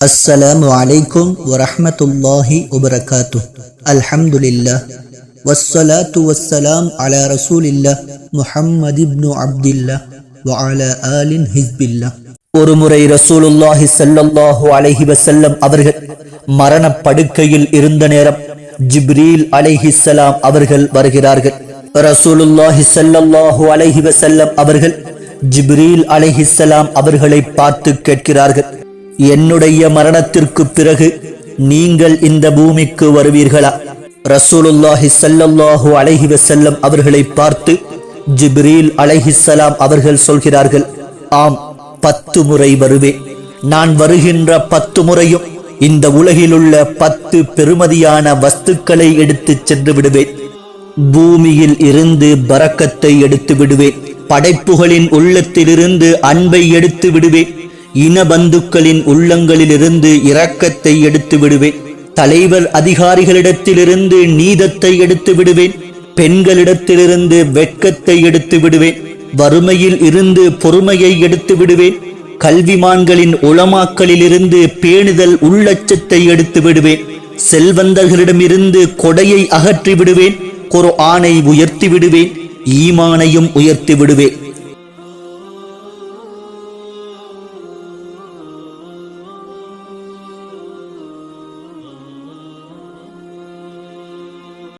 அஸ்ஸலாமு அலைக்கும் வரஹமத்துல்லாஹி உபரகாத்து அல்ஹம்துலில்லா வஸ்ஸலாத்து வஸ்ஸலாம் அலா ரசூலில்லா முஹம்மது இப்னு அப்துல்லா வ ஆலின் ஹிஸ்பில்லா ஒரு ரசூலுல்லாஹி ஸல்லல்லாஹு அலைஹி வஸல்லம் அவர்கள் மரணப் படுக்கையில் இருந்த நேரம் ஜிப்ரீல் அலைஹிஸ்ஸலாம் அவர்கள் வருகிறார்கள். ரசூலுல்லாஹி ஸல்லல்லாஹு அலைஹி வஸல்லம் அவர்கள் ஜிப்ரீல் அலைஹிஸ்ஸலாம் அவர்களை பார்த்து கேட்கிறார்கள். என்னுடைய மரணத்திற்கு பிறகு நீங்கள் இந்த பூமிக்கு வருவீர்களா? ரசூலுல்லாஹி சல்லல்லாஹு அலஹி வசல்லம் அவர்களை பார்த்து ஜிப்ரீல் அலைஹிஸ்ஸலாம் அவர்கள் சொல்கிறார்கள் ஆம் பத்து முறை வருவேன். நான் வருகின்ற பத்து முறையும் இந்த உலகிலுள்ள பத்து பெருமதியான வஸ்துக்களை எடுத்துச் சென்று விடுவேன். பூமியில் இருந்து பறக்கத்தை எடுத்து விடுவேன். படைப்புகளின் உள்ளத்திலிருந்து அன்பை எடுத்து விடுவேன். இனபந்துக்களின் உள்ளங்களிலிருந்து இரக்கத்தை எடுத்து விடுவேன் தலைவர் அதிகாரிகளிடத்திலிருந்து நீதத்தை எடுத்து விடுவேன் பெண்களிடத்திலிருந்து வெட்கத்தை எடுத்து விடுவேன் வறுமையில் இருந்து பொறுமையை எடுத்து விடுவேன் கல்விமான்களின் உளமாக்களிலிருந்து பேணுதல் உள்ளச்சத்தை எடுத்து விடுவேன் செல்வந்தர்களிடமிருந்து கொடையை அகற்றி விடுவேன் ஒரு ஆணை உயர்த்தி விடுவேன் ஈமானையும் உயர்த்தி விடுவேன்